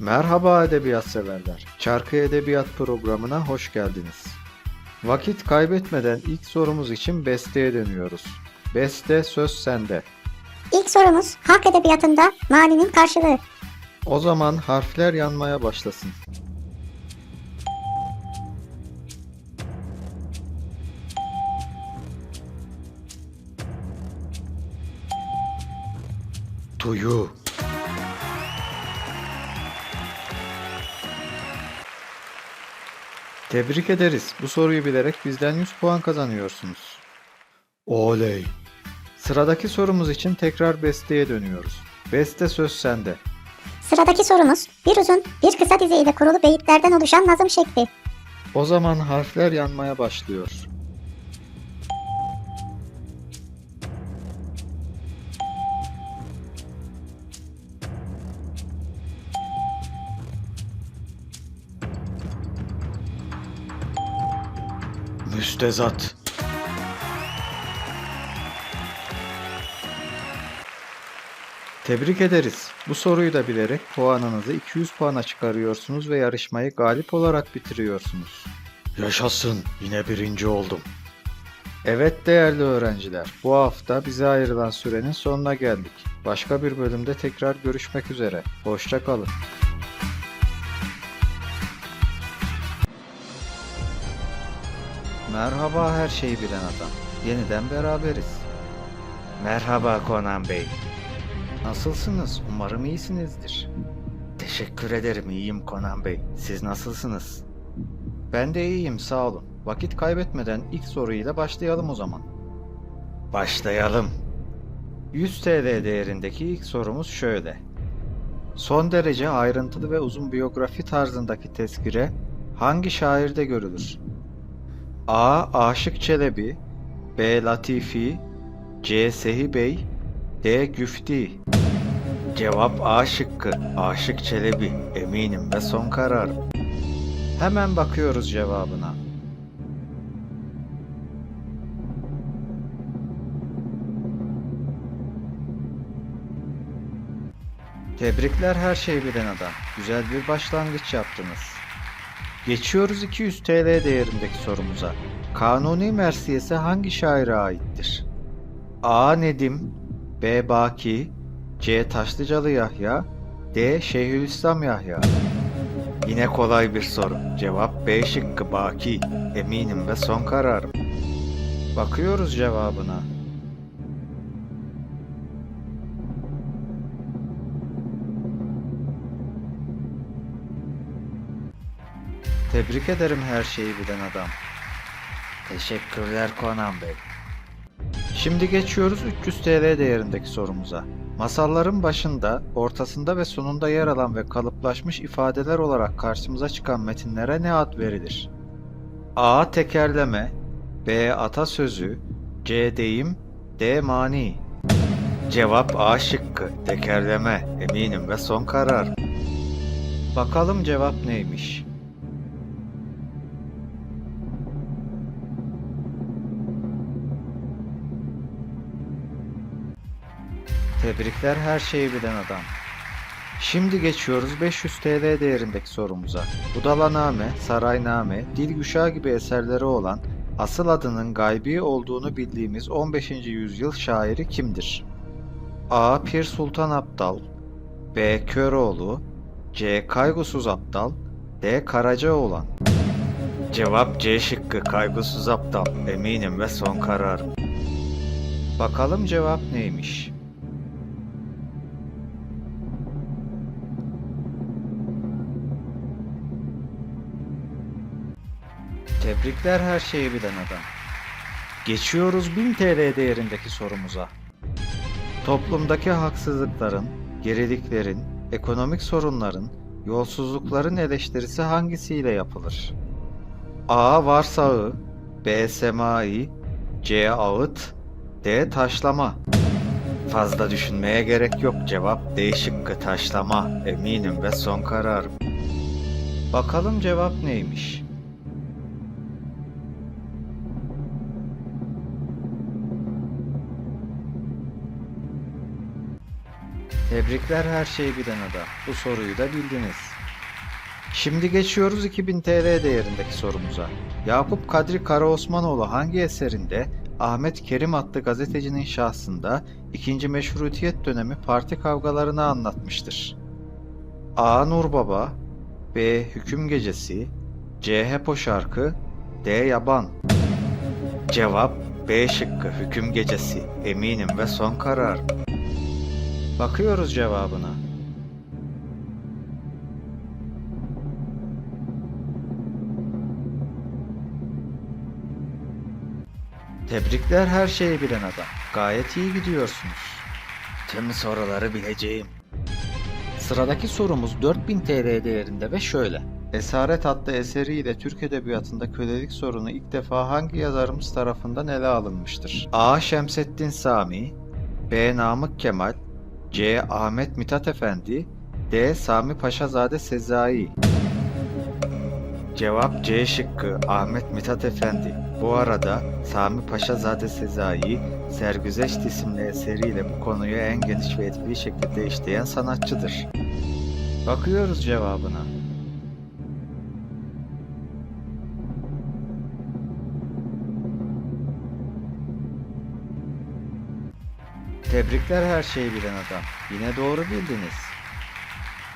Merhaba edebiyat severler. Çarkı Edebiyat programına hoş geldiniz. Vakit kaybetmeden ilk sorumuz için besteye dönüyoruz. Beste söz sende. İlk sorumuz halk edebiyatında maninin karşılığı. O zaman harfler yanmaya başlasın. Duyu. Tebrik ederiz. Bu soruyu bilerek bizden 100 puan kazanıyorsunuz. Oley. Sıradaki sorumuz için tekrar besteye dönüyoruz. Beste söz sende. Sıradaki sorumuz bir uzun bir kısa dizeyle kurulu beyitlerden oluşan nazım şekli. O zaman harfler yanmaya başlıyor. Müstezat. Tebrik ederiz. Bu soruyu da bilerek puanınızı 200 puana çıkarıyorsunuz ve yarışmayı galip olarak bitiriyorsunuz. Yaşasın, yine birinci oldum. Evet değerli öğrenciler, bu hafta bize ayrılan sürenin sonuna geldik. Başka bir bölümde tekrar görüşmek üzere. Hoşça kalın. Merhaba her şeyi bilen adam. Yeniden beraberiz. Merhaba Konan Bey. Nasılsınız? Umarım iyisinizdir. Teşekkür ederim iyiyim Konan Bey. Siz nasılsınız? Ben de iyiyim sağ olun. Vakit kaybetmeden ilk soruyla başlayalım o zaman. Başlayalım. 100 TL değerindeki ilk sorumuz şöyle. Son derece ayrıntılı ve uzun biyografi tarzındaki tezkire hangi şairde görülür? A. Aşık Çelebi B. Latifi C. Sehi Bey D. Güfti Cevap A şıkkı. Aşık Çelebi. Eminim ve son kararım. Hemen bakıyoruz cevabına. Tebrikler her şeyi bilen adam. Güzel bir başlangıç yaptınız. Geçiyoruz 200 TL değerindeki sorumuza. Kanuni Mersiyesi hangi şaire aittir? A. Nedim B. Baki C. Taşlıcalı Yahya D. Şeyhülislam Yahya Yine kolay bir soru. Cevap B şıkkı Baki. Eminim ve son kararım. Bakıyoruz cevabına. Tebrik ederim her şeyi bilen adam. Teşekkürler Konan Bey. Şimdi geçiyoruz 300 TL değerindeki sorumuza. Masalların başında, ortasında ve sonunda yer alan ve kalıplaşmış ifadeler olarak karşımıza çıkan metinlere ne ad verilir? A. Tekerleme B. Atasözü C. Deyim D. Mani Cevap A şıkkı. Tekerleme. Eminim ve son karar. Bakalım cevap neymiş? Tebrikler her şeyi bilen adam. Şimdi geçiyoruz 500 TL değerindeki sorumuza. Budalaname, Sarayname, Dilgüşah gibi eserleri olan asıl adının gaybi olduğunu bildiğimiz 15. yüzyıl şairi kimdir? A. Pir Sultan Abdal B. Köroğlu C. Kaygısız Abdal D. Karacaoğlan Cevap C şıkkı Kaygısız Abdal. Eminim ve son kararım. Bakalım cevap neymiş? Tebrikler her şeyi bilen adam. Geçiyoruz 1000 TL değerindeki sorumuza. Toplumdaki haksızlıkların, geriliklerin, ekonomik sorunların, yolsuzlukların eleştirisi hangisiyle yapılır? A. Varsağı B. Semai C. Ağıt D. Taşlama Fazla düşünmeye gerek yok. Cevap D şıkkı taşlama. Eminim ve son kararım. Bakalım cevap neymiş? Tebrikler her şeyi bilen adam. Bu soruyu da bildiniz. Şimdi geçiyoruz 2000 TL değerindeki sorumuza. Yakup Kadri Karaosmanoğlu hangi eserinde Ahmet Kerim adlı gazetecinin şahsında ikinci meşrutiyet dönemi parti kavgalarını anlatmıştır? A. Nurbaba B. Hüküm Gecesi C. Hepo Şarkı D. Yaban Cevap B şıkkı Hüküm Gecesi. Eminim ve son karar. Bakıyoruz cevabına. Tebrikler her şeyi bilen adam. Gayet iyi gidiyorsunuz. Tüm soruları bileceğim. Sıradaki sorumuz 4000 TL değerinde ve şöyle. Esaret adlı eseriyle Türk Edebiyatı'nda kölelik sorunu ilk defa hangi yazarımız tarafından ele alınmıştır? A. Şemseddin Sami B. Namık Kemal C. Ahmet Mithat Efendi D. Sami Paşazade Sezai Cevap C şıkkı Ahmet Mithat Efendi. Bu arada Sami Paşazade Sezai, Sergüzeşt isimli eseriyle bu konuyu en geniş ve etkili şekilde işleyen sanatçıdır. Bakıyoruz cevabına. Tebrikler her şeyi bilen adam. Yine doğru bildiniz.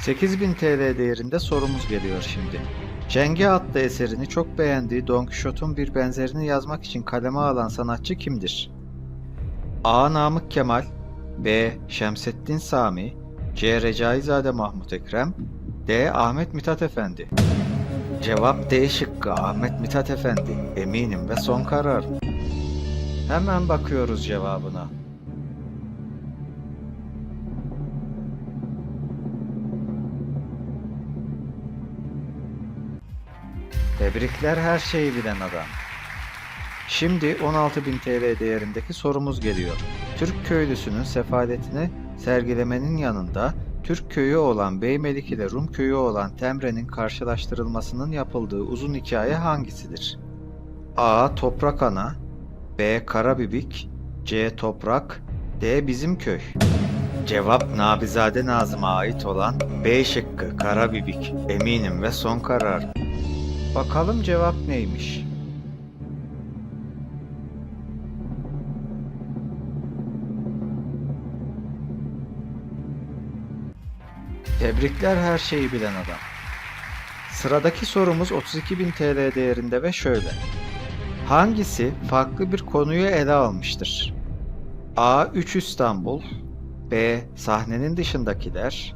8000 TL değerinde sorumuz geliyor şimdi. Cengi adlı eserini çok beğendiği Don Quixote'un bir benzerini yazmak için kaleme alan sanatçı kimdir? A. Namık Kemal B. Şemseddin Sami C. Recaizade Mahmut Ekrem D. Ahmet Mithat Efendi Cevap D şıkkı Ahmet Mithat Efendi. Eminim ve son karar. Hemen bakıyoruz cevabına. Tebrikler her şeyi bilen adam. Şimdi 16.000 TL değerindeki sorumuz geliyor. Türk köylüsünün sefaletini sergilemenin yanında Türk köyü olan Beymelik ile Rum köyü olan Temre'nin karşılaştırılmasının yapıldığı uzun hikaye hangisidir? A. Toprak Ana B. Karabibik C. Toprak D. Bizim Köy Cevap Nabizade Nazım'a ait olan B şıkkı Karabibik. Eminim ve son karar. Bakalım cevap neymiş? Tebrikler her şeyi bilen adam. Sıradaki sorumuz 32.000 TL değerinde ve şöyle. Hangisi farklı bir konuyu ele almıştır? A. 3 İstanbul B. Sahnenin dışındakiler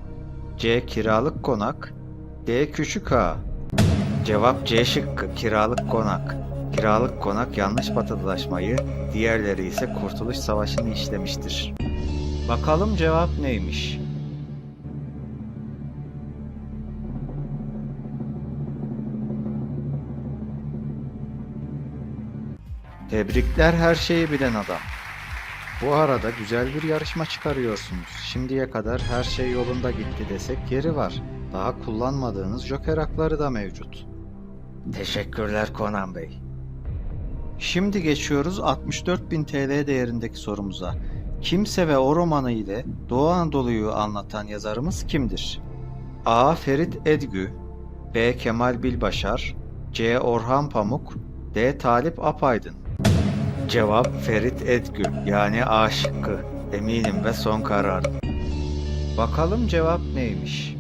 C. Kiralık konak D. Küçük Ağa Cevap C şıkkı kiralık konak. Kiralık konak yanlış batılılaşmayı, diğerleri ise Kurtuluş Savaşı'nı işlemiştir. Bakalım cevap neymiş? Tebrikler her şeyi bilen adam. Bu arada güzel bir yarışma çıkarıyorsunuz. Şimdiye kadar her şey yolunda gitti desek yeri var. Daha kullanmadığınız joker hakları da mevcut. Teşekkürler Konan Bey. Şimdi geçiyoruz 64.000 TL değerindeki sorumuza. Kimse ve o romanı ile Doğu Anadolu'yu anlatan yazarımız kimdir? A. Ferit Edgü B. Kemal Bilbaşar C. Orhan Pamuk D. Talip Apaydın Cevap Ferit Edgü yani A şıkkı. Eminim ve son karar. Bakalım cevap neymiş?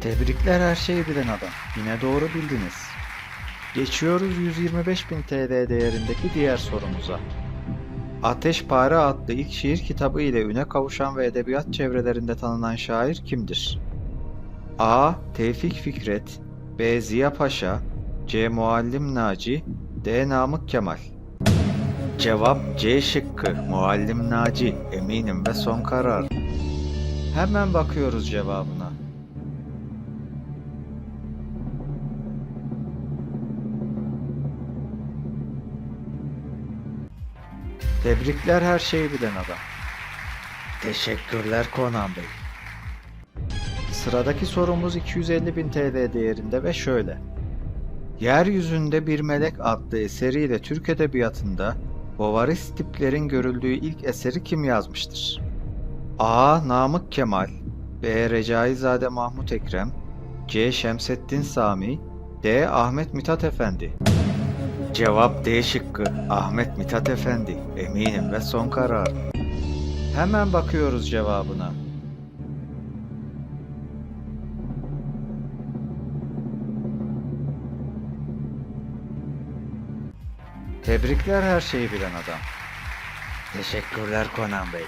Tebrikler her şeyi bilen adam. Yine doğru bildiniz. Geçiyoruz 125.000 TL değerindeki diğer sorumuza. Ateşpare adlı ilk şiir kitabı ile üne kavuşan ve edebiyat çevrelerinde tanınan şair kimdir? A. Tevfik Fikret B. Ziya Paşa C. Muallim Naci D. Namık Kemal Cevap C şıkkı Muallim Naci eminim ve son karar. Hemen bakıyoruz cevabına. Tebrikler her şeyi bilen adam. Teşekkürler Konan Bey. Sıradaki sorumuz 250.000 TL değerinde ve şöyle. Yeryüzünde Bir Melek adlı eseriyle Türk Edebiyatı'nda Bovaris tiplerin görüldüğü ilk eseri kim yazmıştır? A. Namık Kemal B. Recaizade Mahmut Ekrem C. Şemseddin Sami D. Ahmet Mithat Efendi Cevap D şıkkı. Ahmet Mithat Efendi. Eminim ve son karar. Hemen bakıyoruz cevabına. Tebrikler her şeyi bilen adam. Teşekkürler Konan Bey.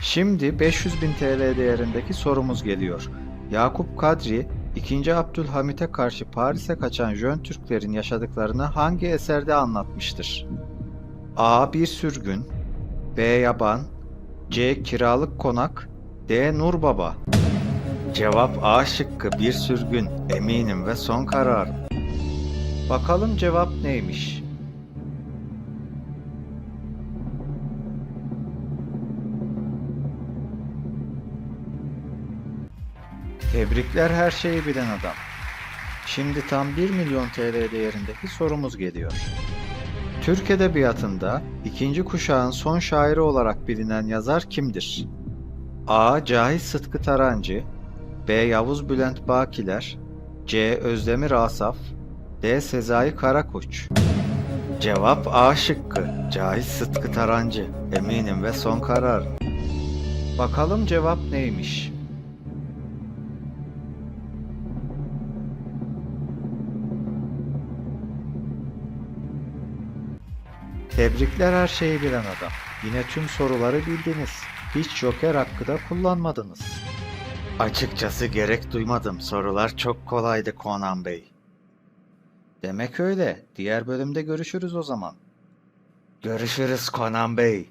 Şimdi 500 bin TL değerindeki sorumuz geliyor. Yakup Kadri, 2. Abdülhamit'e karşı Paris'e kaçan Jön Türklerin yaşadıklarını hangi eserde anlatmıştır? A. Bir sürgün B. Yaban C. Kiralık konak D. Nur Baba Cevap A şıkkı bir sürgün eminim ve son kararım. Bakalım cevap neymiş? Tebrikler her şeyi bilen adam. Şimdi tam 1 milyon TL değerindeki sorumuz geliyor. Türk Edebiyatı'nda ikinci kuşağın son şairi olarak bilinen yazar kimdir? A. Cahit Sıtkı Tarancı B. Yavuz Bülent Bakiler C. Özdemir Asaf D. Sezai Karakoç Cevap A şıkkı. Cahit Sıtkı Tarancı. Eminim ve son karar. Bakalım cevap neymiş? Tebrikler her şeyi bilen adam. Yine tüm soruları bildiniz. Hiç joker hakkı da kullanmadınız. Açıkçası gerek duymadım. Sorular çok kolaydı Conan Bey. Demek öyle. Diğer bölümde görüşürüz o zaman. Görüşürüz Conan Bey.